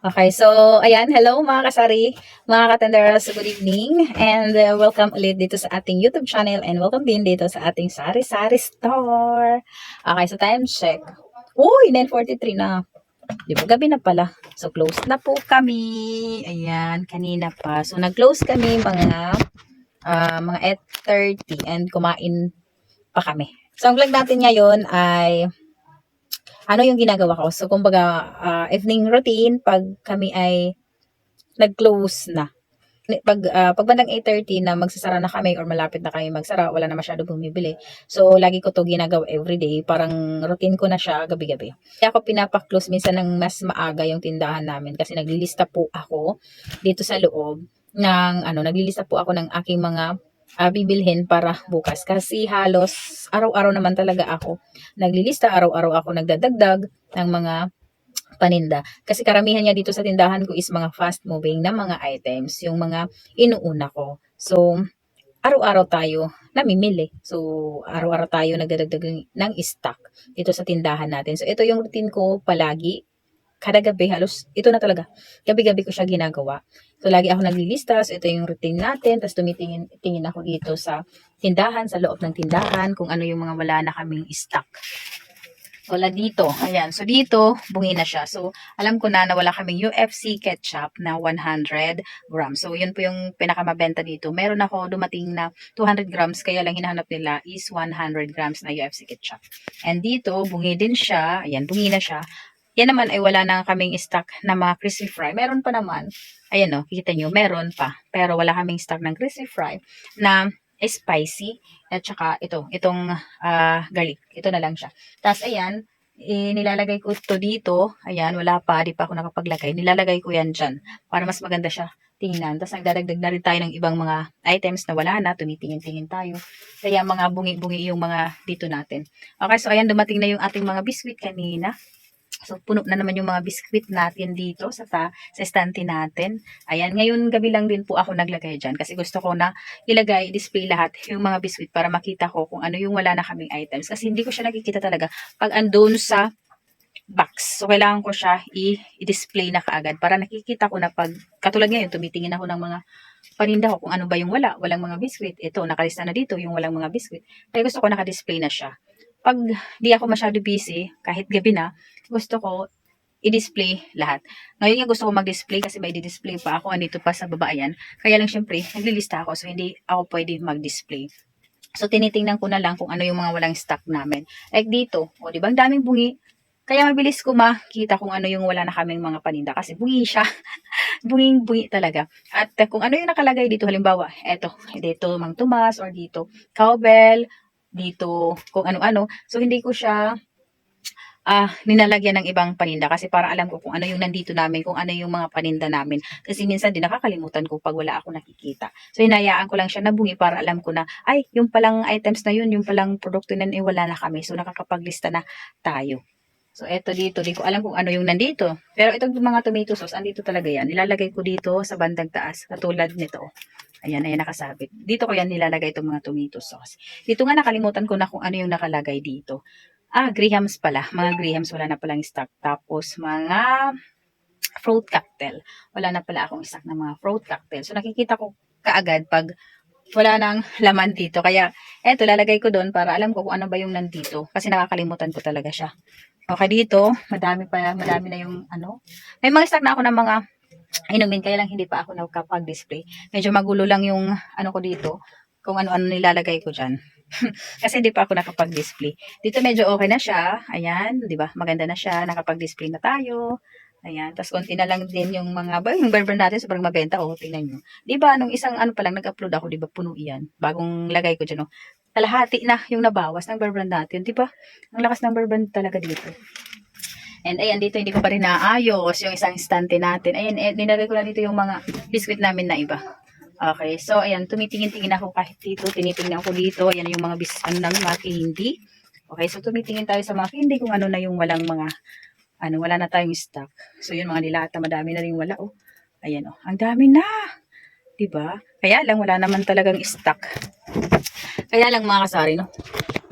Okay, so ayan, hello mga kasari, mga katenderos, good evening and uh, welcome ulit dito sa ating YouTube channel and welcome din dito sa ating Sari Sari Store. Okay, so time check. Uy, 9.43 na. Di ba, gabi na pala. So, close na po kami. Ayan, kanina pa. So, nag-close kami mga ah, mga 8.30 and kumain pa kami. So, ang vlog natin ngayon ay ano yung ginagawa ko. So, kumbaga, ah, evening routine, pag kami ay nag-close na. Pag, ah, pag bandang 8.30 na magsasara na kami or malapit na kami magsara, wala na masyado bumibili. So, lagi ko to ginagawa everyday. Parang routine ko na siya gabi-gabi. Kaya ako pinapak-close minsan ng mas maaga yung tindahan namin kasi naglilista po ako dito sa loob ng ano, naglilista po ako ng aking mga ah, bibilhin para bukas. Kasi halos araw-araw naman talaga ako naglilista, araw-araw ako nagdadagdag ng mga paninda. Kasi karamihan niya dito sa tindahan ko is mga fast moving na mga items, yung mga inuuna ko. So, araw-araw tayo namimili. So, araw-araw tayo nagdadagdag ng stock dito sa tindahan natin. So, ito yung routine ko palagi. Kada gabi, halos ito na talaga. Gabi-gabi ko siya ginagawa. So, lagi ako naglilista. So, ito yung routine natin. Tapos, tumitingin tingin ako dito sa tindahan, sa loob ng tindahan, kung ano yung mga wala na kaming stock. Wala dito. Ayan. So, dito, bungi na siya. So, alam ko na na wala kaming UFC ketchup na 100 grams. So, yun po yung pinakamabenta dito. Meron ako dumating na 200 grams, kaya lang hinahanap nila is 100 grams na UFC ketchup. And dito, bungi din siya. Ayan, bungi na siya. Yan naman ay wala na kaming stock na mga crispy fry. Meron pa naman. Ayan o, kikita nyo, meron pa. Pero wala kaming stock ng crispy fry na spicy. At saka ito, itong ah, garlic. Ito na lang siya. Tapos ayan, eh, nilalagay ko ito dito. Ayan, wala pa, di pa ako nakapaglagay. Nilalagay ko yan dyan para mas maganda siya tingnan. Tapos nagdadagdag na rin tayo ng ibang mga items na wala na. Tumitingin-tingin tayo. Kaya mga bungi-bungi yung mga dito natin. Okay, so ayan, dumating na yung ating mga biscuit kanina. So, puno na naman yung mga biscuit natin dito sa, ta, sa estante natin. Ayan, ngayon gabi lang din po ako naglagay dyan kasi gusto ko na ilagay, display lahat yung mga biscuit para makita ko kung ano yung wala na kaming items. Kasi hindi ko siya nakikita talaga pag andun sa box. So, kailangan ko siya i-display na kaagad para nakikita ko na pag, katulad ngayon, tumitingin ako ng mga paninda ko kung ano ba yung wala. Walang mga biscuit. Ito, nakalista na dito yung walang mga biscuit. Kaya gusto ko nakadisplay na siya. Pag di ako masyado busy, kahit gabi na, gusto ko i-display lahat. Ngayon nga gusto ko mag-display kasi may di-display pa ako. Andito pa sa baba yan. Kaya lang syempre, naglilista ako so hindi ako pwede mag-display. So tinitingnan ko na lang kung ano yung mga walang stock namin. Like dito, o di ba ang daming bungi. Kaya mabilis ko makita kung ano yung wala na kaming mga paninda kasi bungi siya. Bunging bungi talaga. At kung ano yung nakalagay dito, halimbawa, eto, dito Mang Tomas or dito Cowbell, dito kung ano-ano. So hindi ko siya ah ninalagyan ng ibang paninda kasi para alam ko kung ano yung nandito namin, kung ano yung mga paninda namin. Kasi minsan din nakakalimutan ko pag wala ako nakikita. So hinayaan ko lang siya nabungi para alam ko na, ay, yung palang items na yun, yung palang produkto na eh, wala na kami. So nakakapaglista na tayo. So eto dito, di ko alam kung ano yung nandito. Pero itong mga tomato sauce, andito talaga yan. Nilalagay ko dito sa bandang taas, katulad nito. Ayan, ayan, nakasabit. Dito ko yan nilalagay itong mga tomato sauce. Dito nga nakalimutan ko na kung ano yung nakalagay dito. Ah, grahams pala. Mga grahams, wala na palang stock. Tapos, mga fruit cocktail. Wala na pala akong stock ng mga fruit cocktail. So, nakikita ko kaagad pag wala nang laman dito. Kaya, eto, lalagay ko doon para alam ko kung ano ba yung nandito. Kasi nakakalimutan ko talaga siya. Okay, dito, madami pa, madami na yung ano. May mga stock na ako ng mga inumin, kaya lang hindi pa ako nakapag-display. Medyo magulo lang yung ano ko dito, kung ano-ano nilalagay ko dyan. Kasi hindi pa ako nakapag-display. Dito medyo okay na siya. Ayan, di ba? Maganda na siya. Nakapag-display na tayo. Ayan. Tapos konti na lang din yung mga, yung burger natin sobrang mabenta. O, tingnan nyo. Di ba, nung isang ano pa lang, nag-upload ako, di ba, puno yan. Bagong lagay ko dyan, no? Kalahati na yung nabawas ng burger natin. Di ba? Ang lakas ng burger talaga dito. And ayan, dito hindi ko pa rin naayos yung isang stante natin. Ayan, eh, ko lang dito yung mga biscuit namin na iba. Okay, so ayan, tumitingin-tingin ako kahit dito, tinitingnan ko dito, ayan yung mga bis, ano ng mga hindi. Okay, so tumitingin tayo sa mga hindi kung ano na yung walang mga, ano, wala na tayong stock. So yun mga nilata, madami na rin wala, oh. Ayan, oh, ang dami na. 'Di ba? Kaya lang, wala naman talagang stock. Kaya lang mga kasari, no?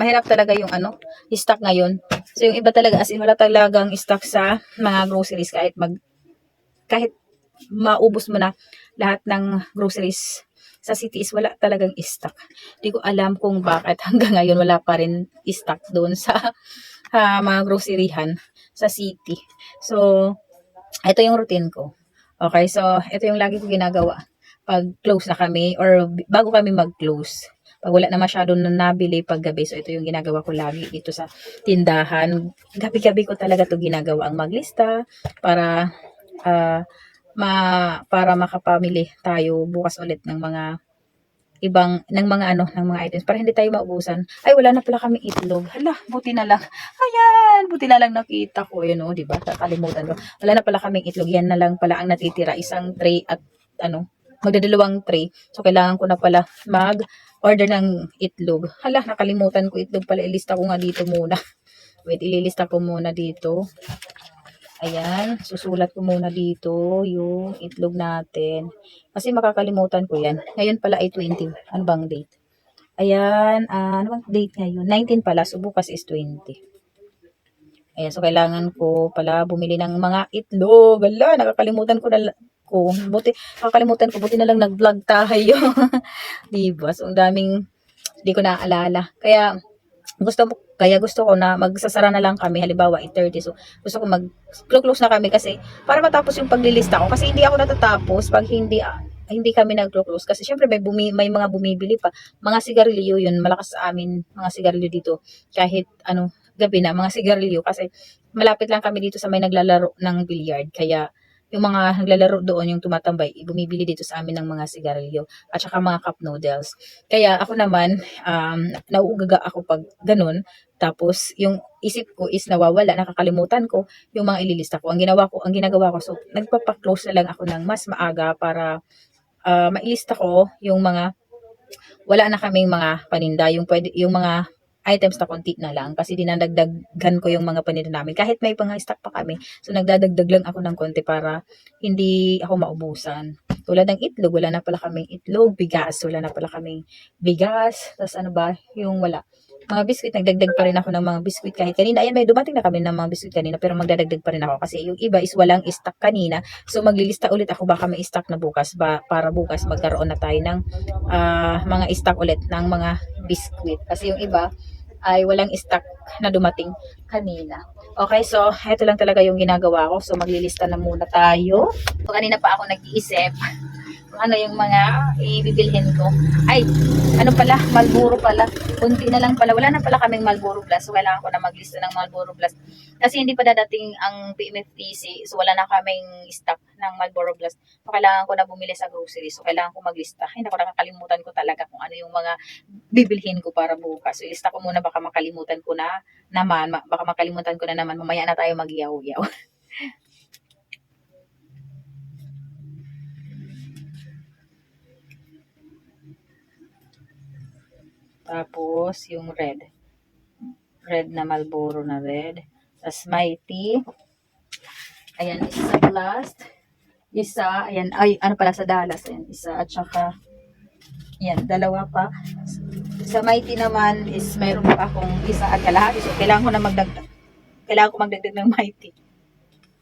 Mahirap talaga yung ano, stock ngayon. So yung iba talaga, as in wala talagang stock sa mga groceries kahit mag kahit maubos mo na lahat ng groceries sa city is wala talagang stock. Di ko alam kung bakit hanggang ngayon wala pa rin stock doon sa ah, mga groceryhan sa city. So, ito yung routine ko. Okay, so ito yung lagi ko ginagawa pag close na kami or bago kami mag-close. Pag wala na masyado na nabili pag gabi, so ito yung ginagawa ko lagi dito sa tindahan. Gabi-gabi ko talaga to ginagawa ang maglista para ah, ma para makapamili tayo bukas ulit ng mga ibang ng mga ano ng mga items para hindi tayo maubusan. Ay wala na pala kami itlog. Hala, buti na lang. Ayan, buti na lang nakita ko 'yun oh, 'di ba? Kakalimutan ko. Wala na pala kaming itlog. Yan na lang pala ang natitira, isang tray at ano, magdadalawang tray. So kailangan ko na pala mag order ng itlog. Hala, nakalimutan ko itlog pala. Ilista ko nga dito muna. Wait, ililista ko muna dito. Ayan, susulat ko muna dito yung itlog natin. Kasi makakalimutan ko yan. Ngayon pala ay 20. Ano bang date? Ayan, ah, ano bang date ngayon? 19 pala, so bukas is 20. Ayan, so kailangan ko pala bumili ng mga itlog. Ala, nakakalimutan ko na ko. Buti, nakakalimutan ko, buti na lang nag-vlog tayo. diba? So, ang daming, di ko naaalala. Kaya, gusto mo, kaya gusto ko na magsasara na lang kami, halimbawa 8.30. So, gusto ko mag close na kami kasi para matapos yung paglilista ko. Kasi hindi ako natatapos pag hindi hindi kami nag-close kasi syempre may bumi, may mga bumibili pa. Mga sigarilyo yun, malakas sa amin mga sigarilyo dito. Kahit ano, gabi na mga sigarilyo kasi malapit lang kami dito sa may naglalaro ng billiard. Kaya yung mga naglalaro doon, yung tumatambay, bumibili dito sa amin ng mga sigarilyo at saka mga cup noodles. Kaya ako naman, um, nauugaga ako pag ganun. Tapos, yung isip ko is nawawala, nakakalimutan ko yung mga ililista ko. Ang ginawa ko, ang ginagawa ko, so nagpapa-close na lang ako ng mas maaga para ah, mailista ko yung mga wala na kaming mga paninda, yung pwede yung mga items na konti na lang kasi dinadagdagan ko yung mga paninda namin kahit may pang stock pa kami so nagdadagdag lang ako ng konti para hindi ako maubusan tulad ng itlog wala na pala kaming itlog bigas wala na pala kaming bigas tapos ano ba yung wala mga biscuit, nagdagdag pa rin ako ng mga biscuit kahit kanina. Ayan, may dumating na kami ng mga biscuit kanina pero magdadagdag pa rin ako kasi yung iba is walang stock kanina. So maglilista ulit ako baka may stock na bukas ba, para bukas magkaroon na tayo ng ah, mga stock ulit ng mga biscuit. Kasi yung iba ay walang stock na dumating kanina. Okay, so ito lang talaga yung ginagawa ko. So maglilista na muna tayo. So kanina pa ako nag-iisip ano yung mga ibibilhin ko. Ay, ano pala, Malboro pala. Kunti na lang pala. Wala na pala kaming Malboro Plus. So, kailangan ko na maglista ng Malboro Plus. Kasi hindi pa dadating ang PMFTC. So, wala na kaming stock ng Malboro Plus. So, kailangan ko na bumili sa grocery. So, kailangan ko maglista. Hindi ko nakakalimutan ko talaga kung ano yung mga bibilhin ko para bukas. So, ilista ko muna. Baka makalimutan ko na naman. Ma- Baka makalimutan ko na naman. Mamaya na tayo mag-yaw-yaw. Tapos, yung red. Red na Malboro na red. Tapos, Mighty. Ayan, isa sa last. Isa, ayan, ay, ano pala sa Dallas. Ayan, isa at saka, ayan, dalawa pa. Sa Mighty naman is mayroon pa akong isa at kalahati. So, kailangan ko na magdagdag. Kailangan ko magdagdag ng Mighty.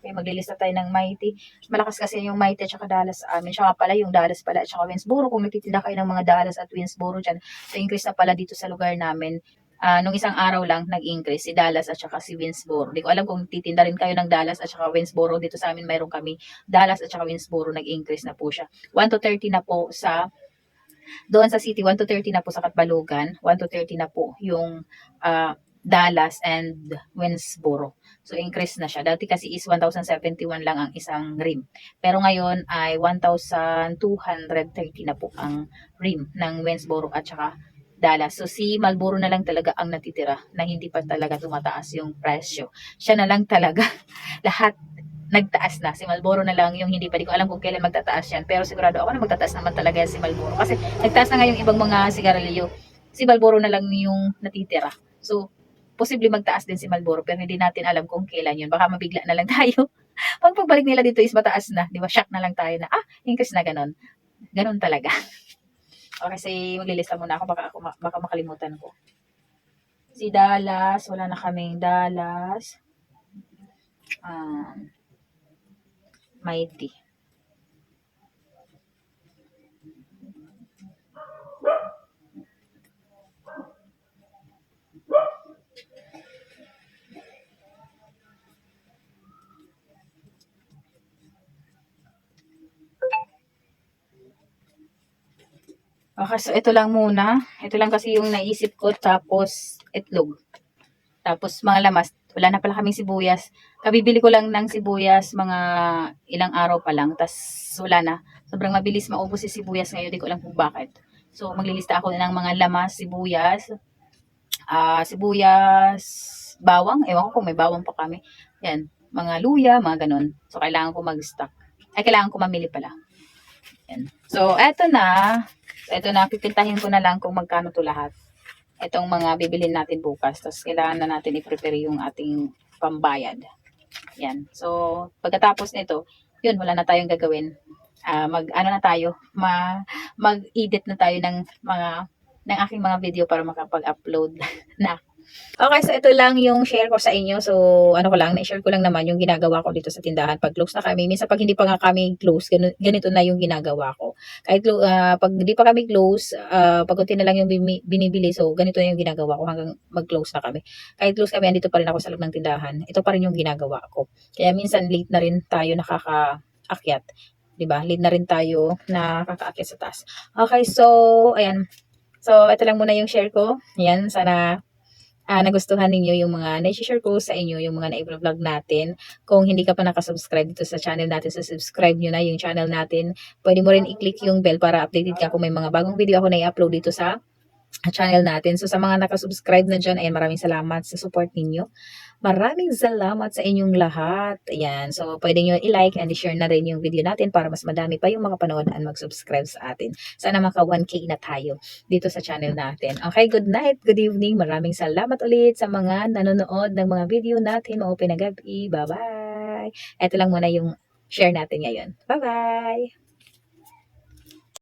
Okay, maglilista tayo ng Mighty. Malakas kasi yung Mighty at saka Dallas sa amin. Siya pala yung Dallas pala at saka Winsboro. Kung nagtitinda kayo ng mga Dallas at Winsboro dyan, so increase na pala dito sa lugar namin. Ah, nung isang araw lang nag-increase si Dallas at saka si Winsboro. Hindi ko alam kung titinda rin kayo ng Dallas at saka Winsboro. Dito sa amin mayroon kami Dallas at saka Winsboro nag-increase na po siya. 1 to 30 na po sa doon sa city, 1 to 30 na po sa Katbalugan, 1 to 30 na po yung ah, Dallas and Winsboro. So, increase na siya. Dati kasi is 1,071 lang ang isang rim. Pero ngayon ay 1,230 na po ang rim ng Winsboro at saka Dallas. So, si Marlboro na lang talaga ang natitira na hindi pa talaga tumataas yung presyo. Siya na lang talaga. Lahat nagtaas na. Si Marlboro na lang yung hindi pa. Di ko alam kung kailan magtataas yan. Pero sigurado ako na magtataas naman talaga si Marlboro. Kasi nagtaas na nga yung ibang mga sigarilyo. Si Marlboro na lang yung natitira. So, posible magtaas din si Marlboro pero hindi natin alam kung kailan yun. Baka mabigla na lang tayo. Pag pagbalik nila dito is mataas na. Di ba? Shock na lang tayo na, ah, increase na ganun. Ganun talaga. Okay, kasi maglilista muna ako. Baka, ako, baka makalimutan ko. Si Dallas. Wala na kaming Dallas. Um, Mighty. Okay, so ito lang muna. Ito lang kasi yung naisip ko. Tapos, itlog. Tapos, mga lamas. Wala na pala kaming sibuyas. Kabibili ko lang ng sibuyas mga ilang araw pa lang. Tapos, wala na. Sobrang mabilis maubos si sibuyas ngayon. Di ko alam kung bakit. So, maglilista ako ng mga lamas, sibuyas, ah sibuyas, bawang. Ewan ko kung may bawang pa kami. Yan. Mga luya, mga ganun. So, kailangan ko mag-stock. Ay, kailangan ko mamili pala. Yan. So, eto na. Ito na, pipintahin ko na lang kung magkano to lahat. Itong mga bibilin natin bukas. Tapos, kailangan na natin i-prepare yung ating pambayad. Yan. So, pagkatapos nito, yun, wala na tayong gagawin. Ah, mag, ano na tayo, ma, mag-edit na tayo ng mga, ng aking mga video para makapag-upload na Okay, so ito lang yung share ko sa inyo. So, ano ko lang, na-share ko lang naman yung ginagawa ko dito sa tindahan. Pag close na kami, minsan pag hindi pa nga kami close, ganito na yung ginagawa ko. Kahit ah, pag hindi pa kami close, uh, pag unti na lang yung binibili, so ganito na yung ginagawa ko hanggang mag-close na kami. Kahit close kami, andito pa rin ako sa loob ng tindahan. Ito pa rin yung ginagawa ko. Kaya minsan late na rin tayo nakakaakyat. 'di ba? Late na rin tayo nakakaakyat sa taas. Okay, so ayan. So, ito lang muna yung share ko. Ayan, sana ah, nagustuhan ninyo yung mga na-share ko sa inyo, yung mga na-vlog natin. Kung hindi ka pa nakasubscribe dito sa channel natin, so subscribe nyo na yung channel natin. Pwede mo rin i-click yung bell para updated ka kung may mga bagong video ako na i-upload dito sa channel natin. So sa mga nakasubscribe na dyan, ayan, maraming salamat sa support ninyo. Maraming salamat sa inyong lahat. Ayan, so pwede nyo i-like and i-share na rin yung video natin para mas madami pa yung mga panood at mag-subscribe sa atin. Sana maka 1K na tayo dito sa channel natin. Okay, good night, good evening. Maraming salamat ulit sa mga nanonood ng mga video natin. Mga pinagabi. Bye-bye. Ito lang muna yung share natin ngayon. Bye-bye.